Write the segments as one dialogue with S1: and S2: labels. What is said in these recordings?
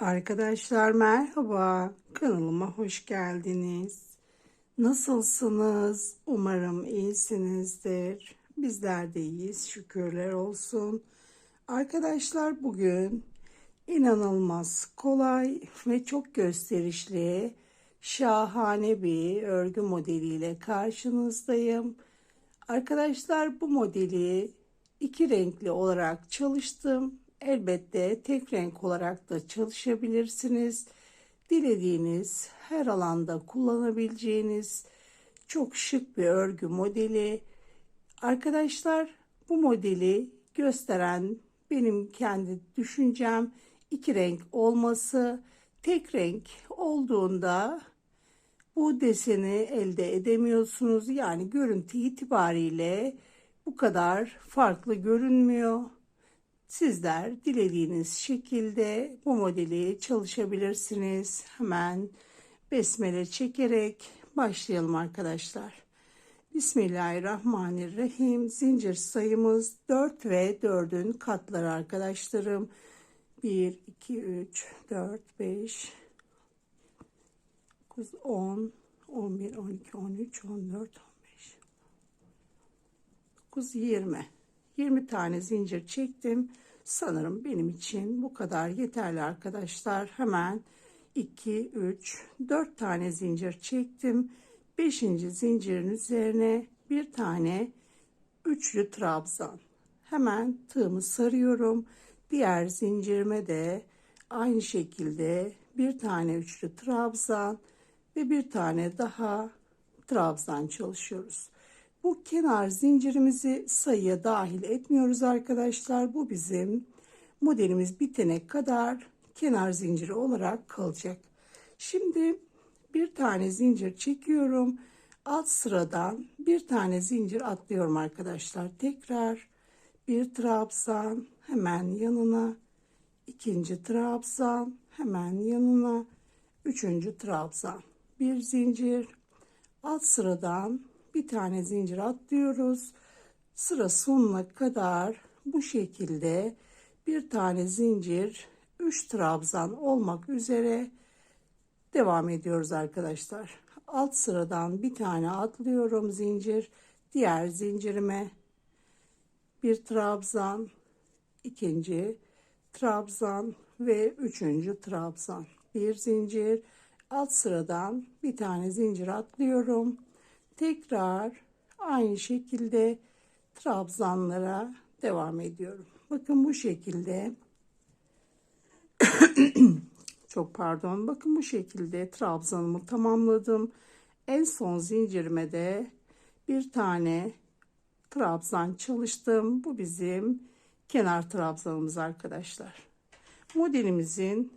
S1: Arkadaşlar merhaba. Kanalıma hoş geldiniz. Nasılsınız? Umarım iyisinizdir. Bizler de iyiyiz. Şükürler olsun. Arkadaşlar bugün inanılmaz kolay ve çok gösterişli şahane bir örgü modeliyle karşınızdayım. Arkadaşlar bu modeli iki renkli olarak çalıştım. Elbette tek renk olarak da çalışabilirsiniz. Dilediğiniz her alanda kullanabileceğiniz çok şık bir örgü modeli. Arkadaşlar bu modeli gösteren benim kendi düşüncem iki renk olması. Tek renk olduğunda bu deseni elde edemiyorsunuz. Yani görüntü itibariyle bu kadar farklı görünmüyor. Sizler dilediğiniz şekilde bu modeli çalışabilirsiniz. Hemen besmele çekerek başlayalım arkadaşlar. Bismillahirrahmanirrahim. Zincir sayımız 4 ve 4'ün katları arkadaşlarım. 1, 2, 3, 4, 5, 9, 10, 11, 12, 13, 14, 15, 9, 20. 20 tane zincir çektim. Sanırım benim için bu kadar yeterli arkadaşlar. Hemen 2, 3, 4 tane zincir çektim. 5. zincirin üzerine bir tane üçlü trabzan. Hemen tığımı sarıyorum. Diğer zincirime de aynı şekilde bir tane üçlü trabzan ve bir tane daha trabzan çalışıyoruz. Bu kenar zincirimizi sayıya dahil etmiyoruz arkadaşlar. Bu bizim modelimiz bitene kadar kenar zinciri olarak kalacak. Şimdi bir tane zincir çekiyorum. Alt sıradan bir tane zincir atlıyorum arkadaşlar. Tekrar bir trabzan hemen yanına ikinci trabzan hemen yanına üçüncü trabzan bir zincir alt sıradan bir tane zincir atlıyoruz. Sıra sonuna kadar bu şekilde bir tane zincir 3 trabzan olmak üzere devam ediyoruz arkadaşlar. Alt sıradan bir tane atlıyorum zincir. Diğer zincirime bir trabzan, ikinci trabzan ve üçüncü trabzan. Bir zincir alt sıradan bir tane zincir atlıyorum tekrar aynı şekilde trabzanlara devam ediyorum. Bakın bu şekilde çok pardon bakın bu şekilde trabzanımı tamamladım. En son zincirime de bir tane trabzan çalıştım. Bu bizim kenar trabzanımız arkadaşlar. Modelimizin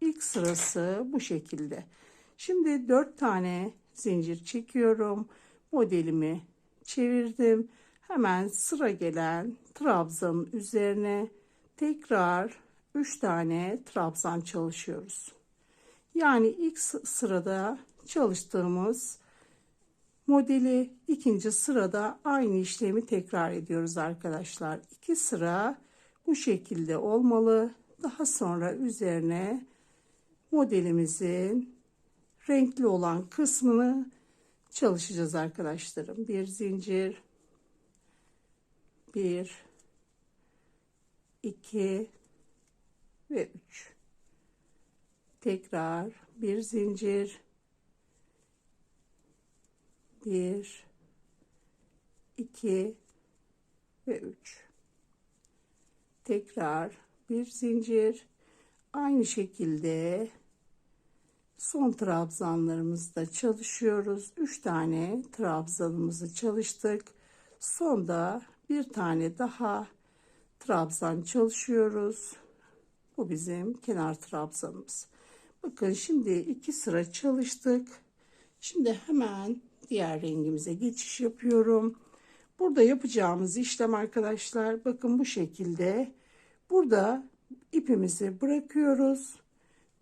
S1: ilk sırası bu şekilde. Şimdi dört tane zincir çekiyorum. Modelimi çevirdim. Hemen sıra gelen trabzanın üzerine tekrar 3 tane trabzan çalışıyoruz. Yani ilk sırada çalıştığımız modeli ikinci sırada aynı işlemi tekrar ediyoruz arkadaşlar. İki sıra bu şekilde olmalı. Daha sonra üzerine modelimizin renkli olan kısmını çalışacağız arkadaşlarım. Bir zincir, bir, iki ve üç. Tekrar bir zincir, bir, iki ve üç. Tekrar bir zincir, aynı şekilde son trabzanlarımızda çalışıyoruz. 3 tane trabzanımızı çalıştık. Sonda bir tane daha trabzan çalışıyoruz. Bu bizim kenar trabzanımız. Bakın şimdi iki sıra çalıştık. Şimdi hemen diğer rengimize geçiş yapıyorum. Burada yapacağımız işlem arkadaşlar bakın bu şekilde. Burada ipimizi bırakıyoruz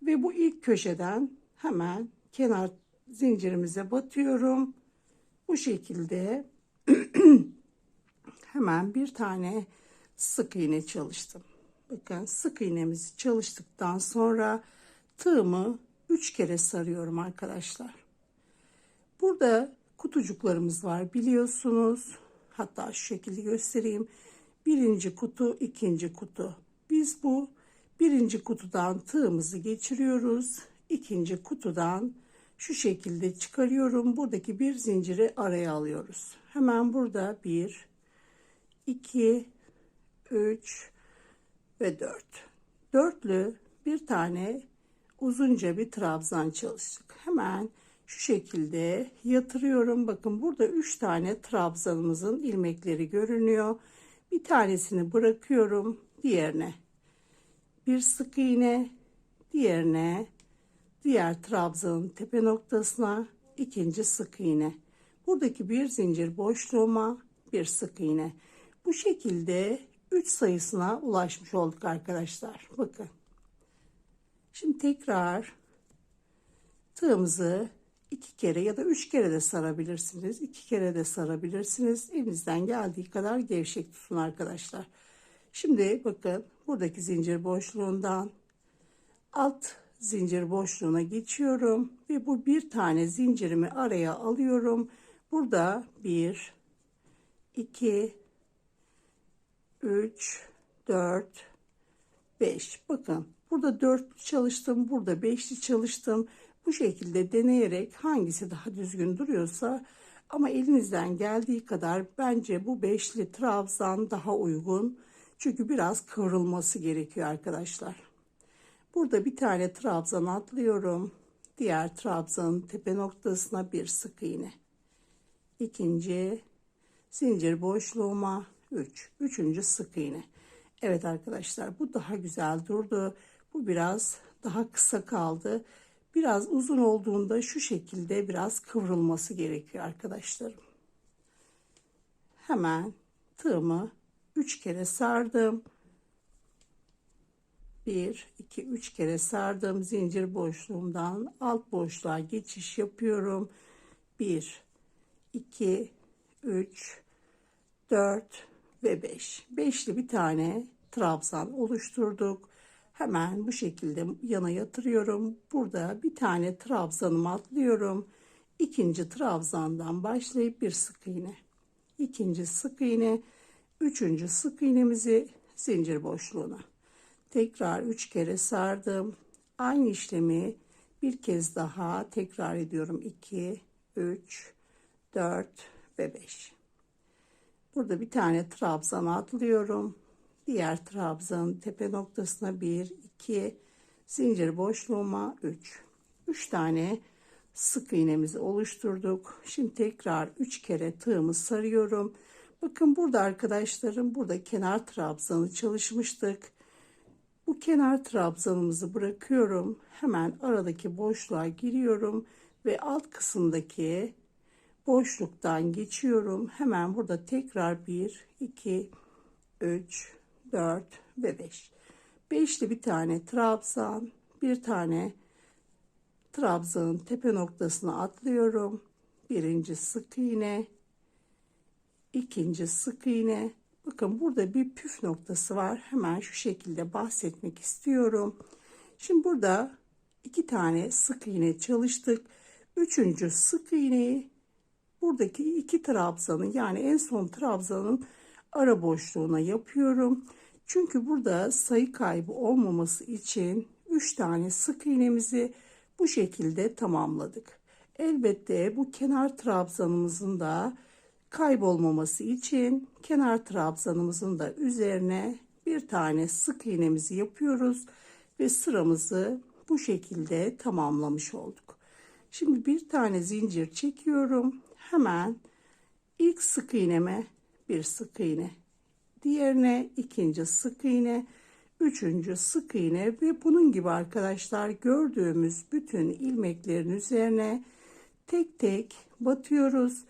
S1: ve bu ilk köşeden hemen kenar zincirimize batıyorum. Bu şekilde hemen bir tane sık iğne çalıştım. Bakın sık iğnemizi çalıştıktan sonra tığımı 3 kere sarıyorum arkadaşlar. Burada kutucuklarımız var biliyorsunuz. Hatta şu şekilde göstereyim. Birinci kutu, ikinci kutu. Biz bu birinci kutudan tığımızı geçiriyoruz. İkinci kutudan şu şekilde çıkarıyorum. Buradaki bir zinciri araya alıyoruz. Hemen burada bir, iki, üç ve dört. Dörtlü bir tane uzunca bir trabzan çalıştık. Hemen şu şekilde yatırıyorum. Bakın burada üç tane trabzanımızın ilmekleri görünüyor. Bir tanesini bırakıyorum diğerine. Bir sık iğne diğerine diğer trabzanın tepe noktasına ikinci sık iğne. Buradaki bir zincir boşluğuma bir sık iğne. Bu şekilde 3 sayısına ulaşmış olduk arkadaşlar. Bakın. Şimdi tekrar tığımızı iki kere ya da üç kere de sarabilirsiniz. iki kere de sarabilirsiniz. Elinizden geldiği kadar gevşek tutun arkadaşlar. Şimdi bakın buradaki zincir boşluğundan alt zincir boşluğuna geçiyorum ve bu bir tane zincirimi araya alıyorum. Burada bir, iki, üç, dört, beş. Bakın burada dörtlü çalıştım, burada beşli çalıştım. Bu şekilde deneyerek hangisi daha düzgün duruyorsa ama elinizden geldiği kadar bence bu beşli trabzan daha uygun. Çünkü biraz kıvrılması gerekiyor arkadaşlar. Burada bir tane trabzan atlıyorum. Diğer trabzanın tepe noktasına bir sık iğne. İkinci zincir boşluğuma 3. Üç. Üçüncü sık iğne. Evet arkadaşlar bu daha güzel durdu. Bu biraz daha kısa kaldı. Biraz uzun olduğunda şu şekilde biraz kıvrılması gerekiyor arkadaşlarım. Hemen tığımı 3 kere sardım. 1, 2, 3 kere sardım. Zincir boşluğumdan alt boşluğa geçiş yapıyorum. 1, 2, 3, 4 ve 5. Beşli bir tane trabzan oluşturduk. Hemen bu şekilde yana yatırıyorum. Burada bir tane trabzanımı atlıyorum. İkinci trabzandan başlayıp bir sık iğne. İkinci sık iğne. Üçüncü sık iğnemizi zincir boşluğuna. Tekrar üç kere sardım. Aynı işlemi bir kez daha tekrar ediyorum. 2, 3, 4 ve 5. Burada bir tane trabzan atlıyorum. Diğer trabzanın tepe noktasına 1, 2, zincir boşluğuma 3. 3 tane sık iğnemizi oluşturduk. Şimdi tekrar 3 kere tığımı sarıyorum. Bakın burada arkadaşlarım burada kenar trabzanı çalışmıştık. Bu kenar trabzanımızı bırakıyorum. Hemen aradaki boşluğa giriyorum ve alt kısımdaki boşluktan geçiyorum. Hemen burada tekrar 1, 2, 3, 4 ve 5. Beşli bir tane trabzan, bir tane trabzanın tepe noktasına atlıyorum. Birinci sık iğne, ikinci sık iğne. Bakın burada bir püf noktası var. Hemen şu şekilde bahsetmek istiyorum. Şimdi burada iki tane sık iğne çalıştık. Üçüncü sık iğneyi buradaki iki trabzanın yani en son trabzanın ara boşluğuna yapıyorum. Çünkü burada sayı kaybı olmaması için 3 tane sık iğnemizi bu şekilde tamamladık. Elbette bu kenar trabzanımızın da kaybolmaması için kenar trabzanımızın da üzerine bir tane sık iğnemizi yapıyoruz ve sıramızı bu şekilde tamamlamış olduk. Şimdi bir tane zincir çekiyorum. Hemen ilk sık iğneme bir sık iğne diğerine ikinci sık iğne, üçüncü sık iğne ve bunun gibi arkadaşlar gördüğümüz bütün ilmeklerin üzerine tek tek batıyoruz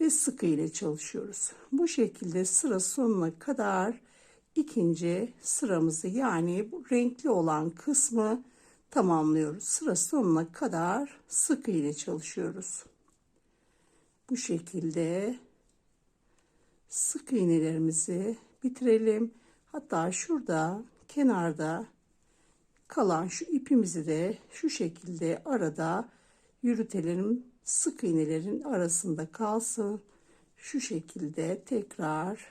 S1: ve sık iğne çalışıyoruz. Bu şekilde sıra sonuna kadar ikinci sıramızı yani bu renkli olan kısmı tamamlıyoruz. Sıra sonuna kadar sık iğne çalışıyoruz. Bu şekilde sık iğnelerimizi bitirelim. Hatta şurada kenarda kalan şu ipimizi de şu şekilde arada yürütelim. Sık iğnelerin arasında kalsın. Şu şekilde tekrar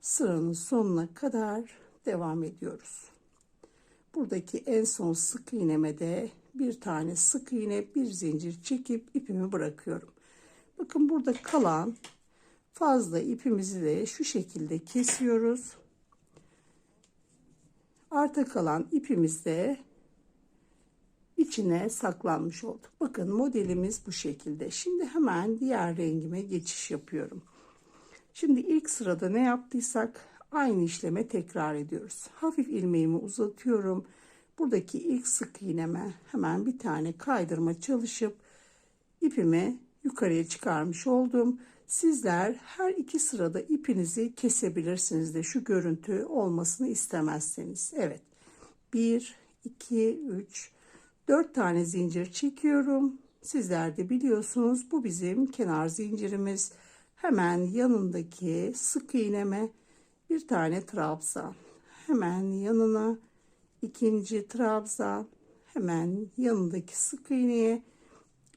S1: sıranın sonuna kadar devam ediyoruz. Buradaki en son sık iğneme de bir tane sık iğne bir zincir çekip ipimi bırakıyorum. Bakın burada kalan fazla ipimizi de şu şekilde kesiyoruz. Arta kalan ipimiz de içine saklanmış oldu. Bakın modelimiz bu şekilde. Şimdi hemen diğer rengime geçiş yapıyorum. Şimdi ilk sırada ne yaptıysak aynı işleme tekrar ediyoruz. Hafif ilmeğimi uzatıyorum. Buradaki ilk sık iğneme hemen bir tane kaydırma çalışıp ipimi yukarıya çıkarmış oldum. Sizler her iki sırada ipinizi kesebilirsiniz de şu görüntü olmasını istemezseniz. Evet. 1, 2, 3, 4 tane zincir çekiyorum. Sizler de biliyorsunuz bu bizim kenar zincirimiz. Hemen yanındaki sık iğneme bir tane trabzan. Hemen yanına ikinci trabzan. Hemen yanındaki sık iğneye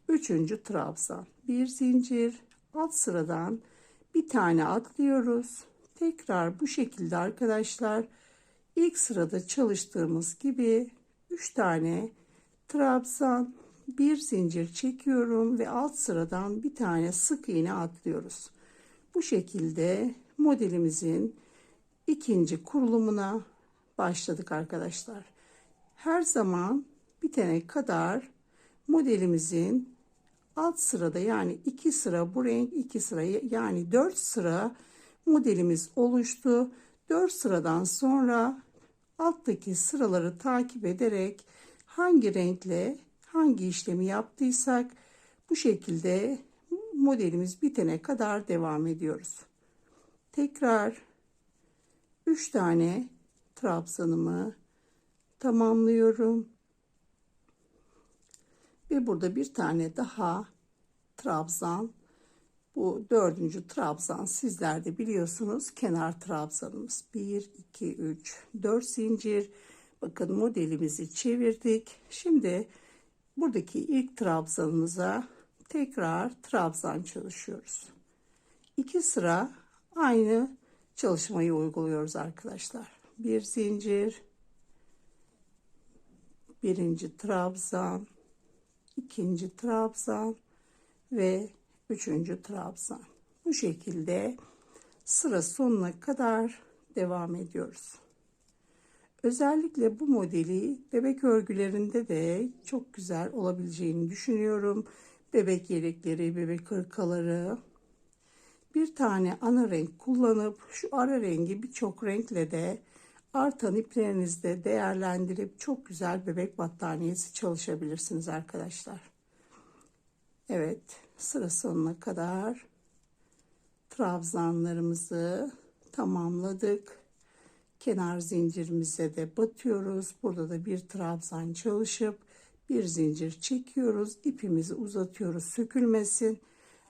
S1: üçüncü trabzan. Bir zincir alt sıradan bir tane atlıyoruz. Tekrar bu şekilde arkadaşlar ilk sırada çalıştığımız gibi 3 tane trabzan bir zincir çekiyorum ve alt sıradan bir tane sık iğne atlıyoruz. Bu şekilde modelimizin ikinci kurulumuna başladık arkadaşlar. Her zaman bitene kadar modelimizin alt sırada yani iki sıra bu renk iki sıra yani dört sıra modelimiz oluştu. Dört sıradan sonra alttaki sıraları takip ederek hangi renkle hangi işlemi yaptıysak bu şekilde modelimiz bitene kadar devam ediyoruz. Tekrar 3 tane trabzanımı tamamlıyorum. Ve burada bir tane daha trabzan. Bu dördüncü trabzan sizler de biliyorsunuz kenar trabzanımız. 1, 2, 3, 4 zincir. Bakın modelimizi çevirdik. Şimdi buradaki ilk trabzanımıza tekrar trabzan çalışıyoruz. İki sıra aynı çalışmayı uyguluyoruz arkadaşlar. Bir zincir, birinci trabzan, ikinci trabzan ve üçüncü trabzan. Bu şekilde sıra sonuna kadar devam ediyoruz. Özellikle bu modeli bebek örgülerinde de çok güzel olabileceğini düşünüyorum. Bebek yelekleri, bebek hırkaları. Bir tane ana renk kullanıp şu ara rengi birçok renkle de artan iplerinizde değerlendirip çok güzel bebek battaniyesi çalışabilirsiniz arkadaşlar. Evet sıra sonuna kadar trabzanlarımızı tamamladık. Kenar zincirimize de batıyoruz. Burada da bir trabzan çalışıp bir zincir çekiyoruz. ipimizi uzatıyoruz sökülmesin.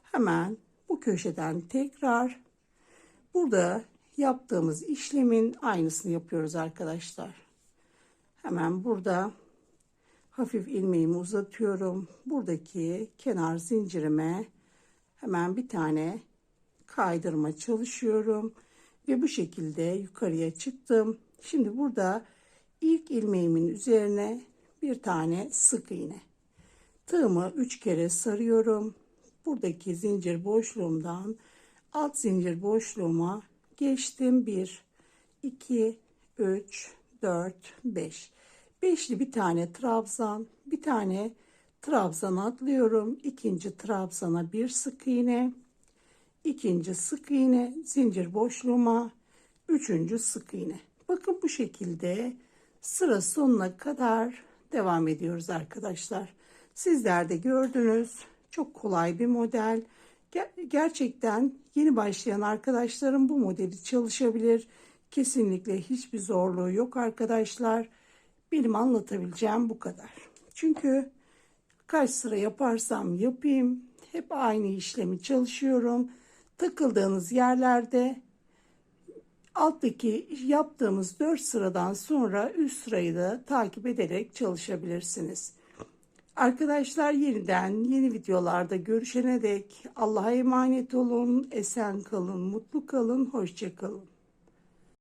S1: Hemen bu köşeden tekrar burada yaptığımız işlemin aynısını yapıyoruz arkadaşlar. Hemen burada hafif ilmeğimi uzatıyorum. Buradaki kenar zincirime hemen bir tane kaydırma çalışıyorum ve bu şekilde yukarıya çıktım. Şimdi burada ilk ilmeğimin üzerine bir tane sık iğne. Tığımı 3 kere sarıyorum. Buradaki zincir boşluğumdan alt zincir boşluğuma geçtim. 1 2 3 4 5. Beşli bir tane trabzan, bir tane trabzan atlıyorum. İkinci trabzana bir sık iğne, ikinci sık iğne, zincir boşluğuma, üçüncü sık iğne. Bakın bu şekilde sıra sonuna kadar devam ediyoruz arkadaşlar. Sizler de gördünüz. Çok kolay bir model. Gerçekten yeni başlayan arkadaşlarım bu modeli çalışabilir. Kesinlikle hiçbir zorluğu yok arkadaşlar. Benim anlatabileceğim bu kadar. Çünkü kaç sıra yaparsam yapayım hep aynı işlemi çalışıyorum. Takıldığınız yerlerde alttaki yaptığımız 4 sıradan sonra üst sırayı da takip ederek çalışabilirsiniz. Arkadaşlar yeniden yeni videolarda görüşene dek Allah'a emanet olun, esen kalın, mutlu kalın, hoşça kalın.